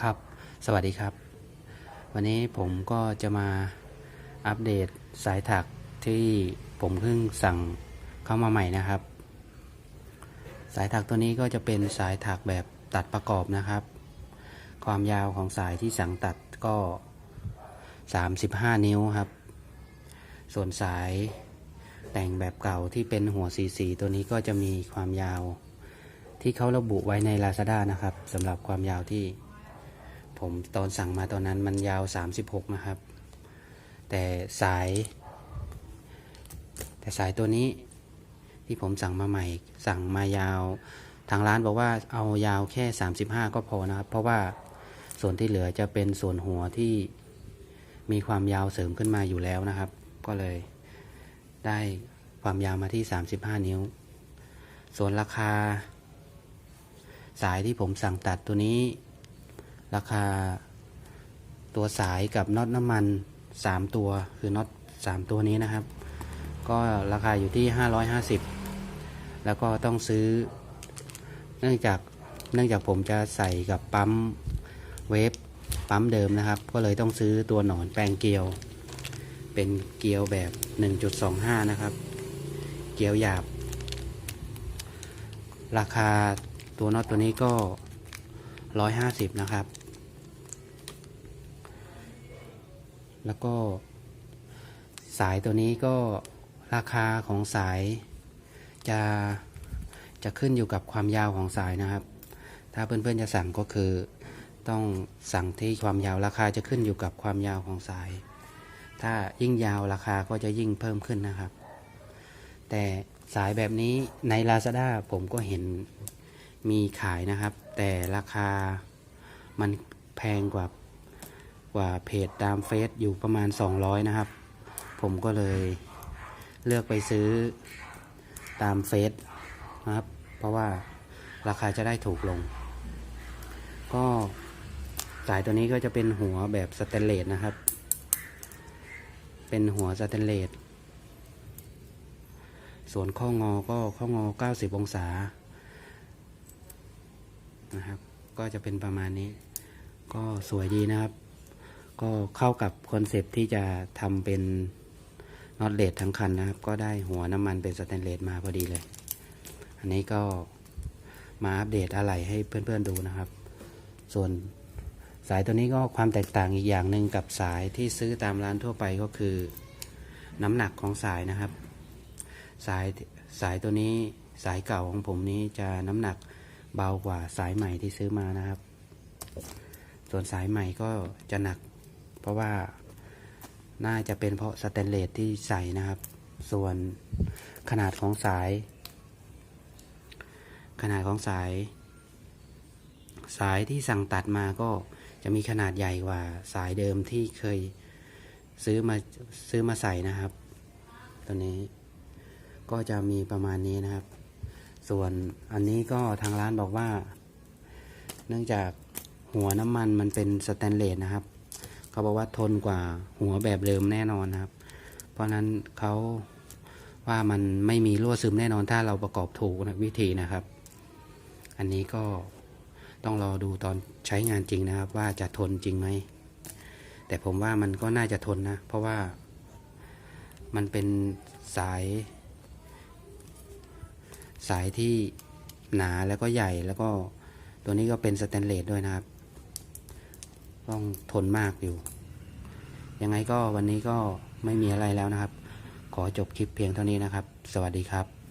ครับ สวัสดีครับ วันนี้ผมก็จะมาอัปเดตสายถักที่ผมเพิ่งสั่งเข้ามาใหม่นะครับ สายถักตัวนี้ก็จะเป็นสายถักแบบตัดประกอบนะครับ ความยาวของสายที่สั่งตัดก็ 35 นิ้วครับ ส่วนสายแต่งแบบเก่าที่เป็นหัวสีสีตัวนี้ก็จะมีความยาวที่เขาระบุไว้ใน Lazada นะครับสำหรับความยาวที่ ผมตอนสั่งมาตอนนั้นมันยาว 36 นะครับ แต่สาย แต่สายตัวนี้ที่ผมสั่งมาใหม่ สั่งมายาว ทางร้านบอกว่าเอายาวแค่ 35 ก็พอนะครับ เพราะว่าส่วนที่เหลือจะเป็นส่วนหัวที่มีความยาวเสริมขึ้นมาอยู่แล้วนะครับ ก็เลยได้ความยาวมาที่ 35 นิ้ว ส่วนราคา สายที่ผมสั่งตัดตัวนี้ ราคา ตัวสายกับน็อตน้ำมัน 3 ตัวคือน็อต3ตัวนี้นะครับ ก็ราคาอยู่ที่ 550 แล้วก็ต้องซื้อ เนื่องจากเนื่องจากผมจะใส่กับปั๊มเวฟปั๊มเดิมนะครับ ก็เลยต้องซื้อตัวหนอนแปลงเกลียว เป็นเกลียวแบบ 1.25 นะครับ เกลียวหยาบ ราคาตัวน็อตตัวนี้ก็ 150 นะครับ แล้วก็สายตัวนี้ก็ราคาของสายจะจะขึ้นอยู่กับความยาวของสายนะครับ ถ้าเพื่อนๆจะสั่งก็คือ ต้องสั่งที่ความยาวราคาจะขึ้นอยู่กับความยาวของสาย ถ้ายิ่งยาวราคาก็จะยิ่งเพิ่มขึ้นนะครับ แต่สายแบบนี้ใน Lazada ผมก็เห็นมีขายนะครับ แต่ราคามันแพงกว่า กว่าเพจตามเฟซอยู่ประมาณ 200 นะครับ ผมก็เลยเลือกไปซื้อตามเฟซนะครับ เพราะว่าราคาจะได้ถูกลง ก็สายตัวนี้ก็จะเป็นหัวแบบสแตนเลสนะครับ เป็นหัวสแตนเลส ส่วนข้องอก็ข้องอ 90 องศา นะครับ ก็จะเป็นประมาณนี้ ก็สวยดีนะครับ ก็เข้ากับคอนเซปที่จะทำเป็นน็อตเลสทั้งคันนะครับ ก็ได้หัวน้ำมันเป็นสแตนเลสมาพอดีเลย อันนี้ก็มาอัปเดตอะไรให้เพื่อนๆดูนะครับ ส่วนสายตัวนี้ก็ความแตกต่างอีกอย่างหนึ่งกับสายที่ซื้อตามร้านทั่วไปก็คือ น้ำหนักของสายนะครับ สายสายตัวนี้สายเก่าของผมนี้จะน้ำหนักเบากว่าสายใหม่ที่ซื้อมานะครับ ส่วนสายใหม่ก็จะหนัก เพราะว่าน่าจะเป็นเพราะสแตนเลสที่ใส่นะครับ ส่วนขนาดของสาย ขนาดของสาย สายที่สั่งตัดมาก็จะมีขนาดใหญ่กว่าสายเดิมที่เคยซื้อมาซื้อมาใส่นะครับ ตัวนี้ก็จะมีประมาณนี้นะครับ ส่วนอันนี้ก็ทางร้านบอกว่า เนื่องจากหัวน้ำมันมันเป็นสแตนเลสนะครับ เขาบอกว่าทนกว่าหัวแบบเดิมแน่นอนครับ เพราะนั้นเขาว่ามันไม่มีรั่วซึมแน่นอนถ้าเราประกอบถูกนะวิธีนะครับ อันนี้ก็ต้องรอดูตอนใช้งานจริงนะครับ ว่าจะทนจริงไหม แต่ผมว่ามันก็น่าจะทนนะ เพราะว่ามันเป็นสาย สายที่หนาแล้วก็ใหญ่แล้วก็ตัวนี้ก็เป็นสแตนเลสด้วยนะครับ ต้องทนมากอยู่ ยังไงก็วันนี้ก็ไม่มีอะไรแล้วนะครับ ขอจบคลิปเพียงเท่านี้นะครับ สวัสดีครับ